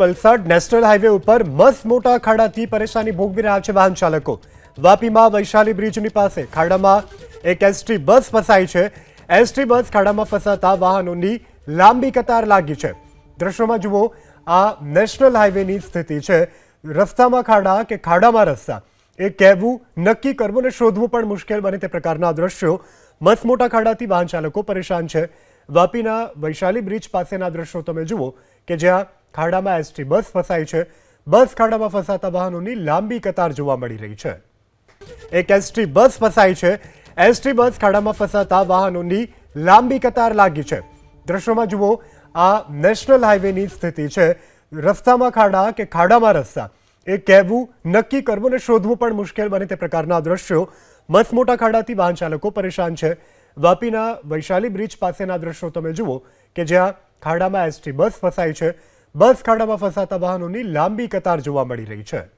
Valsad national highway ઉપર મસ્ત મોટા ખાડાથી પરેશાની ભોગવી રહ્યા છે વાહન ચાલકો. વાપીમાં વૈશાલી બ્રિજની પાસે ખાડામાં એક એસટી બસ ફસાઈ છે. એસટી બસ ખાડામાં ફસાતા વાહનોની લાંબી કતાર લાગી છે. દ્રશ્યોમાં જુઓ, આ નેશનલ હાઈવેની સ્થિતિ છે. રસ્તામાં ખાડા કે ખાડામાં રસ્તા. એ કહેવું, નક્કી કરવું ને શોધવું પણ મુશ્કેલ બને તે પ્રકારના દ્રશ્યો. મસ મોટા ખાડાથી વાહન ચાલકો પરેશાન છે. વાપીના વૈશાલી બ્રિજ પાસેના દ્રશ્યો તમે જુઓ કે જ્યાં ખાડામાં એસટી બસ ફસાઈ છે. બસ ખાડામાં ફસાતા વાહનોની લાંબી કતાર જોવા મળી રહી છે. એક એસટી બસ ફસાઈ છે. એસટી બસ ખાડામાં ફસાતા વાહનોની લાંબી કતાર લાગી છે. દ્રશ્યોમાં જુઓ, આ નેશનલ હાઈવેની સ્થિતિ છે. રસ્તામાં ખાડા કે ખાડામાં રસ્તા? એ કહેવું નક્કી કરવું ને શોધવું પણ મુશ્કેલ બને તે પ્રકારના દ્રશ્યો. મસ્ત મોટા ખાડાથી વાહન ચાલકો પરેશાન છે. વાપીના વૈશાલી બ્રિજ પાસેના દ્રશ્યો તમે જુઓ કે જ્યાં ખાડામાં એસટી બસ ફસાઈ છે. બસ ખાડામાં ફસાતા વાહનોની લાંબી કતાર જોવા મળી રહી છે.